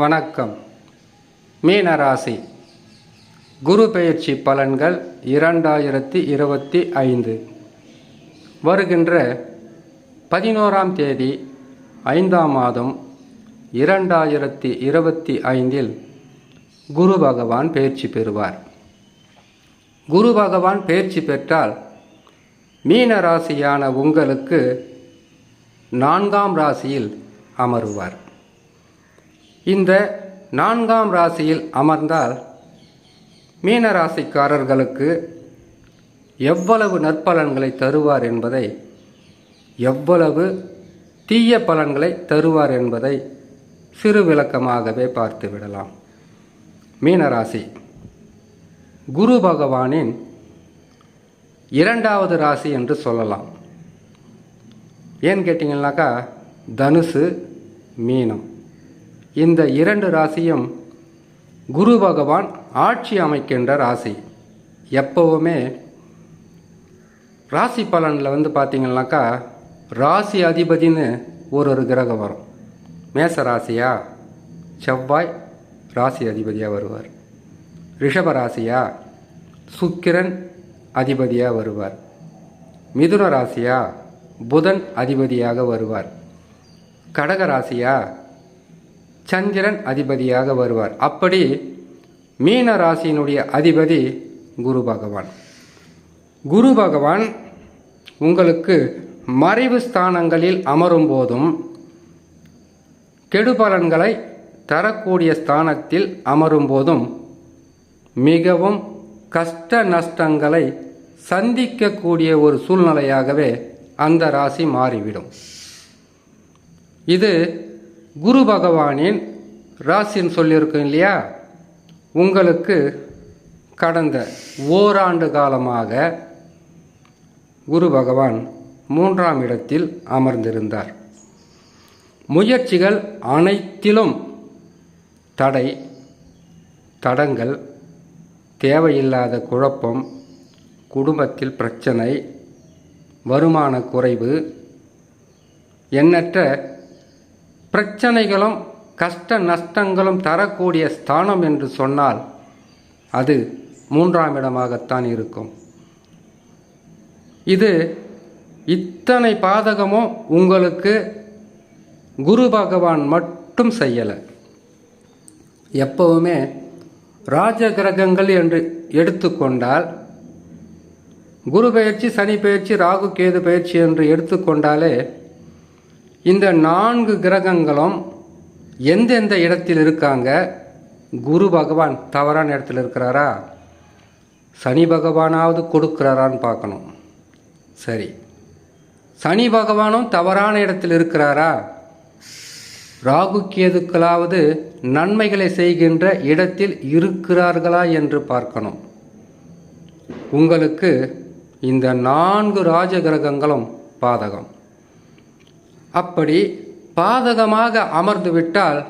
வணக்கம். மீனராசி. குரு பெயர்ச்சி பலன்கள் இரண்டாயிரத்தி இருபத்தி ஐந்து. வருகின்ற பதினோராம் தேதி ஐந்தாம் மாதம் இரண்டாயிரத்தி இருபத்தி ஐந்தில் குரு பகவான் பயிற்சி பெறுவார். குரு பகவான் பயிற்சி பெற்றால் மீன ராசியான உங்களுக்கு நான்காம் ராசியில் அமருவார். இந்த நான்காம் ராசியில் அமர்ந்தால் மீன ராசிக்காரர்களுக்கு எவ்வளவு நற்பலன்களை தருவார் என்பதை எவ்வளவு தீய பலன்களை தருவார் என்பதை சிறு விளக்கமாகவே பார்த்து விடலாம். மீனராசி குரு பகவானின் இரண்டாவது ராசி என்று சொல்லலாம். ஏன்னு கேட்டிங்கன்னாக்கா தனுசு மீனம். இந்த இரண்டு ராசியும் குரு பகவான் ஆட்சி அமைக்கின்ற ராசி. எப்போவுமே ராசி பலனில் வந்து பார்த்திங்கனாக்கா ராசி அதிபதின்னு ஒரு ஒரு கிரகம் வரும். மேச ராசியா? செவ்வாய் ராசி அதிபதியாக வருவார். ரிஷப ராசியா? சுக்கிரன் அதிபதியாக வருவார். மிதுன ராசியா? புதன் அதிபதியாக வருவார். கடக ராசியா? சந்திரன் அதிபதியாக வருவார். அப்படி மீன ராசியினுடைய அதிபதி குரு பகவான். குரு பகவான் உங்களுக்கு மறைவு ஸ்தானங்களில் அமரும் போதும் கெடுபலன்களை தரக்கூடிய ஸ்தானத்தில் அமரும் போதும் மிகவும் கஷ்ட நஷ்டங்களை சந்திக்கக்கூடிய ஒரு சூழ்நிலையாகவே அந்த ராசி மாறிவிடும். இது குரு பகவானின் ராசின்னு சொல்லியிருக்கோம் இல்லையா? உங்களுக்கு கடந்த ஓராண்டு காலமாக குரு பகவான் மூன்றாம் இடத்தில் அமர்ந்திருந்தார். முயற்சிகள் அனைத்திலும் தடை தடங்கள் தேவையில்லாத குழப்பம் குடும்பத்தில் பிரச்சனை வருமான குறைவு எண்ணற்ற பிரச்சனைகளும் கஷ்ட நஷ்டங்களும் தரக்கூடிய ஸ்தானம் என்று சொன்னால் அது மூன்றாம் இடமாகத்தான் இருக்கும். இது இத்தனை பாதகமும் உங்களுக்கு குரு பகவான் மட்டும் செய்யலை. எப்பவுமே ராஜ கிரகங்கள் என்று எடுத்துக்கொண்டால் குரு பயிற்சி சனி பயிற்சி ராகு கேது பயிற்சி என்று எடுத்துக்கொண்டாலே இந்த நான்கு கிரகங்களும் எந்தெந்த இடத்தில் இருக்காங்க? குரு பகவான் தவறான இடத்துல இருக்கிறாரா? சனி பகவானாவது கொடுக்குறாரான்னு பார்க்கணும். சரி. சனி பகவானும் தவறான இடத்தில் இருக்கிறாரா? ராகு கேதுக்களாவது நன்மைகளை செய்கின்ற இடத்தில் இருக்கிறார்களா என்று பார்க்கணும். உங்களுக்கு இந்த நான்கு ராஜ கிரகங்களும் பாதகம். அப்படி பாதகமாக அமர்ந்துவிட்டால்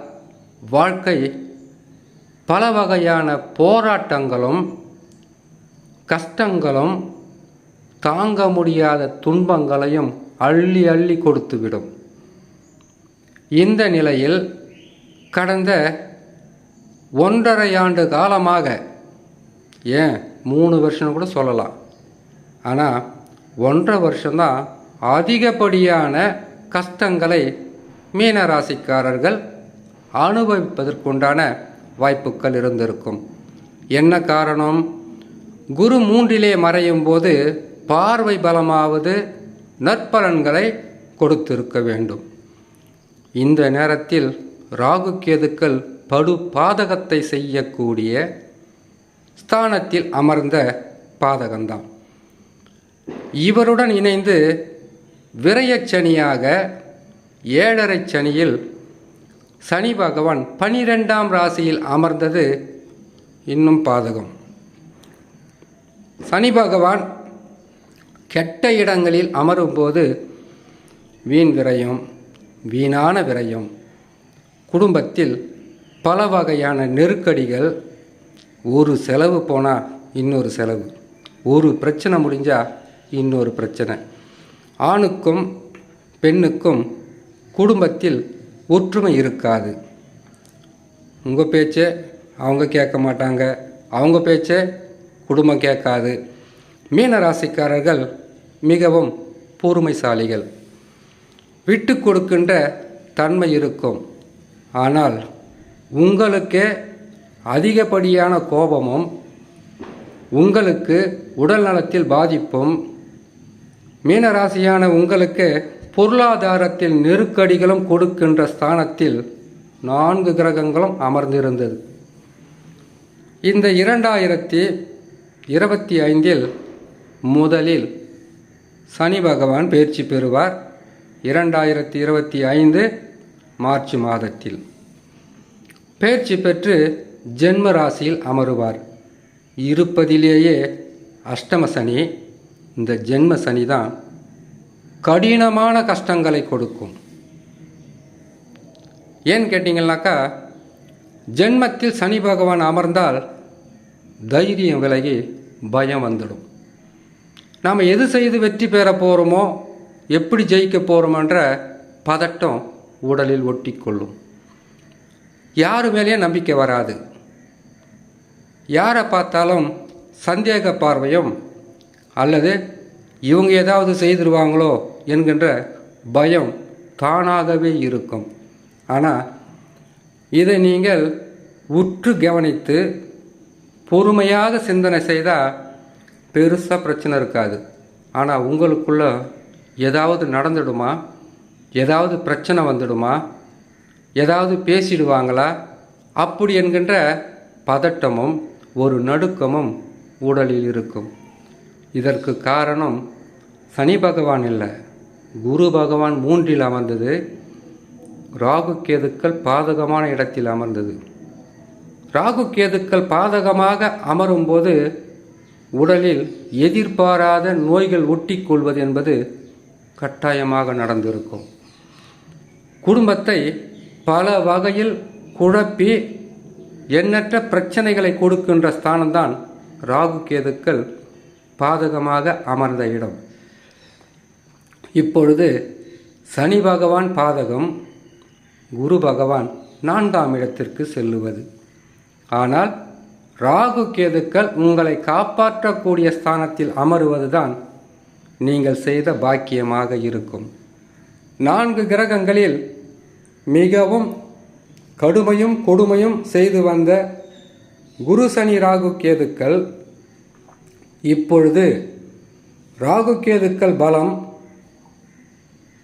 வாழ்க்கை பல வகையான போராட்டங்களும் கஷ்டங்களும் தாங்க முடியாத துன்பங்களையும் அள்ளி அள்ளி கொடுத்துவிடும். இந்த நிலையில் கடந்த ஒன்றரை ஆண்டு காலமாக ஏன் மூணு வருஷம் கூட சொல்லலாம். ஆனால் ஒன்றரை வருஷம்தான் அதிகப்படியான கஷ்டங்களை மீனராசிக்காரர்கள் அனுபவிப்பதற்குண்டான வாய்ப்புகள் இருந்திருக்கும். என்ன காரணம்? குரு மூன்றிலே மறையும் போது பார்வை பலமாவது நற்பலன்களை கொடுத்திருக்க வேண்டும். இந்த நேரத்தில் ராகு கேதுக்கள் படு பாதகத்தை செய்யக்கூடிய ஸ்தானத்தில் அமர்ந்த பாதகம்தான். இவருடன் இணைந்து விரயச்சனியாக ஏழரை சனியில் சனி பகவான் பனிரெண்டாம் ராசியில் அமர்ந்தது இன்னும் பாதகம். சனி பகவான் கெட்ட இடங்களில் அமரும்போது வீண் விரயம் வீணான விரயம் குடும்பத்தில் பல வகையான நெருக்கடிகள் ஒரு செலவு போனால் இன்னொரு செலவு ஒரு பிரச்சனை முடிஞ்சால் இன்னொரு பிரச்சனை. ஆணுக்கும் பெண்ணுக்கும் குடும்பத்தில் ஒற்றுமை இருக்காது. உங்கள் பேச்சை அவங்க கேட்க மாட்டாங்க. அவங்க பேச்சை குடும்பம் கேட்காது. மீன ராசிக்காரர்கள் மிகவும் பொறுமைசாலிகள். விட்டு கொடுக்கின்ற தன்மை இருக்கும். ஆனால் உங்களுக்கே அதிகப்படியான கோபமும் உங்களுக்கு உடல் நலத்தில் பாதிப்பும் மீனராசியான உங்களுக்கு பொருளாதாரத்தில் நெருக்கடிகளும் கொடுக்கின்ற ஸ்தானத்தில் நான்கு கிரகங்களும் அமர்ந்திருந்தது. இந்த இரண்டாயிரத்தி இருபத்தி ஐந்தில் முதலில் சனி பகவான் பயிற்சி பெறுவார். இரண்டாயிரத்தி இருபத்தி ஐந்து மார்ச் மாதத்தில். பயிற்சி பெற்று ஜென்ம ராசியில் அமருவார். இருப்பதிலேயே அஷ்டம சனி இந்த ஜென்ம சனி தான் கடினமான கஷ்டங்களை கொடுக்கும். ஏன் கேட்டிங்கன்னாக்கா ஜென்மத்தில் சனி பகவான் அமர்ந்தால் தைரியம் விலகி பயம் வந்துடும். நாம் எது செய்து வெற்றி பெற போகிறோமோ எப்படி ஜெயிக்க போகிறோமன்ற பதட்டம் உடலில் ஒட்டிக்கொள்ளும். யார் மேலேயும் நம்பிக்கை வராது. யாரை பார்த்தாலும் சந்தேக பார்வையும் அல்லது இவங்க ஏதாவது செய்திருவாங்களோ என்கின்ற பயம் தானாகவே இருக்கும். ஆனால் இதை நீங்கள் உற்று கவனித்து பொறுமையாக சிந்தனை செய்தால் பெருசாக பிரச்சனை இருக்காது. ஆனால் உங்களுக்குள்ள ஏதாவது நடந்துடுமா? ஏதாவது பிரச்சனை வந்துடுமா? ஏதாவது பேசிடுவாங்களா? அப்படி என்கின்ற பதட்டமும் ஒரு நடுக்கமும் உடலில் இருக்கும். இதற்கு காரணம் சனி பகவான் இல்லை. குரு பகவான் மூன்றில் அமர்ந்தது. ராகு கேதுக்கள் பாதகமான இடத்தில் அமர்ந்தது. ராகு கேதுக்கள் பாதகமாக அமரும்போது உடலில் எதிர்பாராத நோய்கள் ஒட்டிக்கொள்வது என்பது கட்டாயமாக நடந்திருக்கும். குடும்பத்தை பல வகையில் குழப்பி எண்ணற்ற பிரச்சனைகளை கொடுக்கின்ற ஸ்தானம்தான் ராகு கேதுக்கள். பாதகமாக அமர்ந்த இடம். இப்பொழுது சனி பகவான் பாதகம் குரு பகவான் நான்காம் இடத்திற்கு செல்லுவது. ஆனால் ராகு கேதுக்கள் உங்களை காப்பாற்றக்கூடிய ஸ்தானத்தில் அமருவதுதான் நீங்கள் செய்த பாக்கியமாக இருக்கும். நான்கு கிரகங்களில் மிகவும் கடுமையும் கொடுமையும் செய்து வந்த குரு சனி ராகு கேதுக்கள் இப்பொழுது ராகு கேதுக்கள் பலம்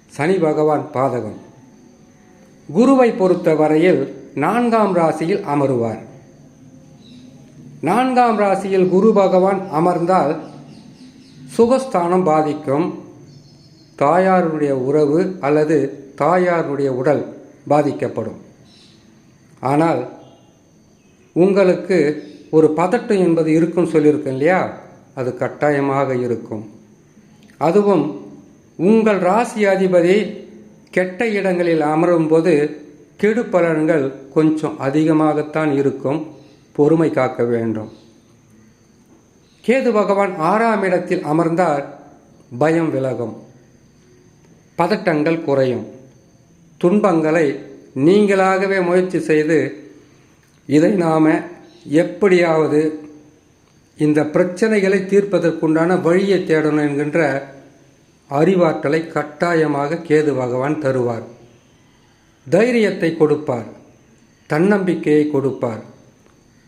சனி பகவான் பாதகம். குருவை பொறுத்த வரையில் நான்காம் ராசியில் அமருவார். நான்காம் ராசியில் குரு பகவான் அமர்ந்தால் சுகஸ்தானம் பாதிக்கும். தாயாருடைய உறவு அல்லது தாயாருடைய உடல் பாதிக்கப்படும். ஆனால் உங்களுக்கு ஒரு பதட்டம் என்பது இருக்குன்னு சொல்லியிருக்கேன் இல்லையா? அது கட்டாயமாக இருக்கும். அதுவும் உங்கள் ராசி அதிபதி கெட்ட இடங்களில் அமரும்போது கெடு பலன்கள் கொஞ்சம் அதிகமாகத்தான் இருக்கும். பொறுமை காக்க வேண்டும். கேது பகவான் ஆறாம் இடத்தில் அமர்ந்தால் பயம் விலகும். பதட்டங்கள் குறையும். துன்பங்களை நீங்களாகவே முயற்சி செய்து இதை நாம் எப்படியாவது இந்த பிரச்சனைகளை தீர்ப்பதற்குண்டான வழியை தேடணும் என்கின்ற அறிவாற்றலை கட்டாயமாக கேது பகவான் தருவார். தைரியத்தை கொடுப்பார். தன்னம்பிக்கையை கொடுப்பார்.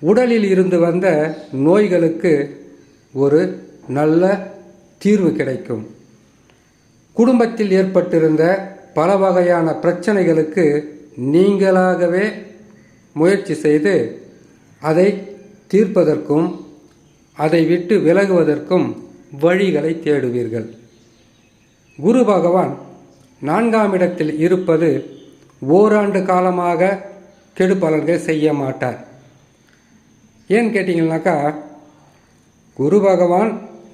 உடலில் இருந்து வந்த நோய்களுக்கு ஒரு நல்ல தீர்வு கிடைக்கும். குடும்பத்தில் ஏற்பட்டிருந்த பல வகையான பிரச்சனைகளுக்கு நீங்களாகவே முயற்சி செய்து அதை தீர்ப்பதற்கும் அதை விட்டு விலகுவதற்கும் வழிகளை தேடுவீர்கள். குரு பகவான் நான்காம் இடத்தில் இருப்பது ஓராண்டு காலமாக கெடு பலன்கள் செய்ய மாட்டார். ஏன்னு கேட்டிங்கனாக்கா குரு பகவான்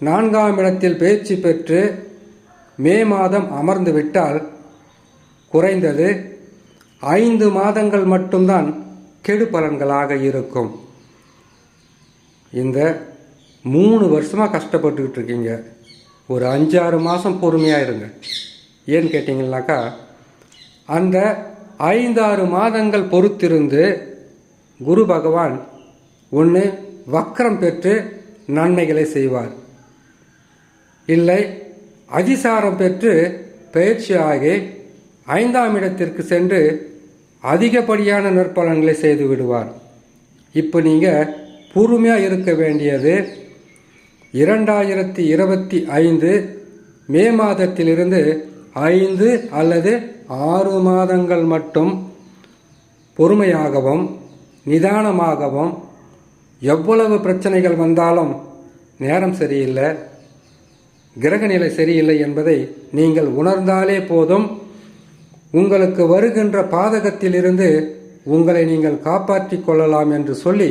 நான்காம் இடத்தில் பயிற்சி பெற்று மே மாதம் அமர்ந்து விட்டால் குறைந்தது ஐந்து மாதங்கள் மட்டும்தான் கெடு பலன்களாக இருக்கும். இந்த மூணு வருஷமாக கஷ்டப்பட்டுக்கிட்டு இருக்கீங்க. ஒரு அஞ்சாறு மாதம் பொறுமையாக இருங்க. ஏன்னு கேட்டிங்கனாக்கா அந்த ஐந்தாறு மாதங்கள் பொறுத்திருந்து குரு பகவான் ஒன்று வக்கரம் பெற்று நன்மைகளை செய்வார். இல்லை அதிசாரம் பெற்று பயிற்சியாகி ஐந்தாம் இடத்திற்கு சென்று அதிகப்படியான நற்பலன்களை செய்து விடுவார். இப்போ நீங்கள் பொறுமையாக இருக்க வேண்டியது இரண்டாயிரத்தி இருபத்தி ஐந்து மே மாதத்திலிருந்து ஐந்து அல்லது ஆறு மாதங்கள் மட்டும் பொறுமையாகவும் நிதானமாகவும் எவ்வளவு பிரச்சனைகள் வந்தாலும் நேரம் சரியில்லை கிரகநிலை சரியில்லை என்பதை நீங்கள் உணர்ந்தாலே போதும். உங்களுக்கு வருகின்ற பாதகத்திலிருந்து உங்களை நீங்கள் காப்பாற்றிக் கொள்ளலாம் என்று சொல்லி